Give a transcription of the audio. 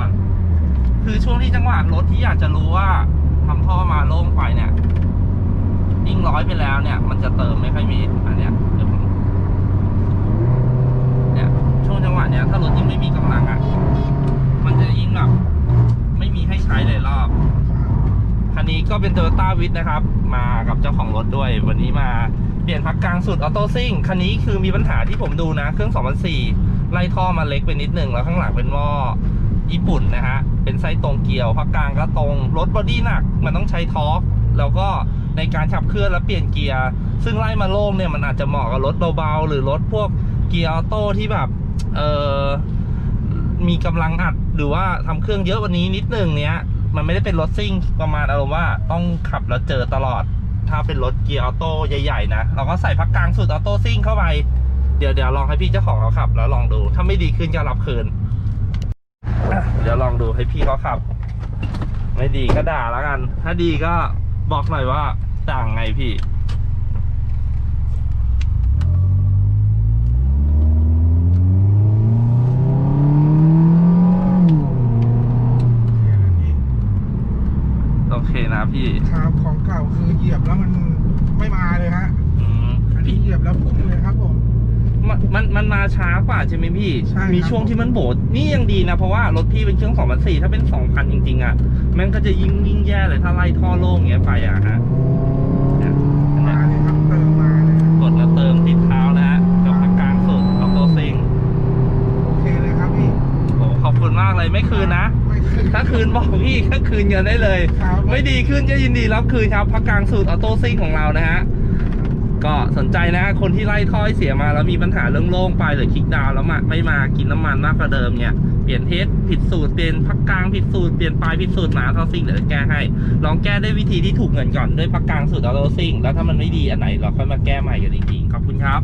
่อคือช่วงที่จังหวะรถที่อยากจะรู้ว่าทำท่อมาโล่งไปเนี่ยยิ่งร้อยไปแล้วเนี่ย มันจะเติมไม่ค่อยมีอันเนี้ยเดี๋ยวผมเนี่ยช่วงจังหวะเนี้ยถ้ารถยิ่งไม่มีกำลังอะ่ะ มันจะยิ่งแบบไม่มีให้ใช้เลยรอบคันนี้ก็เป็นโตโยต้าวิทนะครับ มากับเจ้าของรถด้วย วันนี้มาเปลี่ยนพักกลางสุดออโต้ซิ่งคันนี้คือมีปัญหาที่ผมดูนะ เครื่อง 2004 ไล่ท่อมาเล็กไปนิดหนึ่งแล้วข้างหลังเป็นหม้อ ญี่ปุ่นนะฮะ เป็นไส้ตรงเกี่ยวพักกลางก็ตรง รถบอดี้หนัก มันต้องใช้ทอร์กแล้วก็ในการขับเคลื่อนและเปลี่ยนเกียร์ ซึ่งไล่มาโล่งเนี่ยมันอาจจะเหมาะกับรถเบาๆ หรือรถพวกเกียร์ออโต้ที่แบบ เออมีกำลังอัดหรือว่าทำเครื่องเยอะวันนี้นิดนึงเนี้ย มันไม่ได้เป็นรถซิ่งประมาณอารมณ์ว่าต้องขับแล้วเจอตลอด ถ้าเป็นรถเกียร์ออโต้ใหญ่ๆนะ เราก็ใส่พักกลางสุดออโต้ซิ่งเข้าไป เดี๋ยวเดี๋ยวลองให้พี่เจ้าของเขาขับแล้วลองดู ถ้าไม่ดีขึ้นก็รับคืนอะเดี๋ยวลองดูให้พี่เขาขับ ไม่ดีก็ด่าแล้วกัน ถ้าดีก็บอกหน่อยว่าต่างไงพี่โอเคนะพี่ครับของเก่าคือเหยียบแล้วมันไม่มาเลยฮะอืมอันนี้พี่เหยียบแล้วพุ่งเลยครับผม มันมันมันมาช้ากว่าใช่ไหมพี่ ใช่ครับ มีช่วงที่มันโบดนี่ยังดีนะ เพราะว่ารถพี่เป็นเครื่อง2004ถ้าเป็น2000จริง ๆ อะมันก็จะยิ่งยิ่งแย่เลยถ้าไล่ท่อโล่งอย่างเงี้ยไปอะฮะเนี่ยอันมาเนี้ยเลยครับเติมมาเลยครับกดแล้วเติมติดเท้านะฮะกับพักกลางสุดออโต้ซิงโอเคเลยครับพี่โอ้ขอบคุณมากเลยไม่คืนนะ ไม่คืนถ้าคืนบอกพี่ถ้าคืนเงินได้เลย ครับไม่ดีขึ้นก็ยินดีรับคืนครับพักกลางสูตรออโต้ซิ่งของเรานะฮะ ก็สนใจนะ คนที่ไล่ท่อเสียมาแล้วมีปัญหาเรื่องโล่งไปหรือคลิกดาวแล้วมาไม่มากินน้ำมันมากกว่าเดิมเนี่ยเปลี่ยนเทสผิดสูตรเปลี่ยนพักกลางผิดสูตรเปลี่ยนปลายผิดสูตรหมาท่อซิ่งเดี๋ยวจะแก้ให้ ลองแก้ด้วยวิธีที่ถูกเงินก่อนด้วยพักกลางสูตรอาโต้ซิ่งแล้วถ้ามันไม่ดีอันไหนเราค่อยมาแก้ใหม่กันอีกทีขอบคุณครับ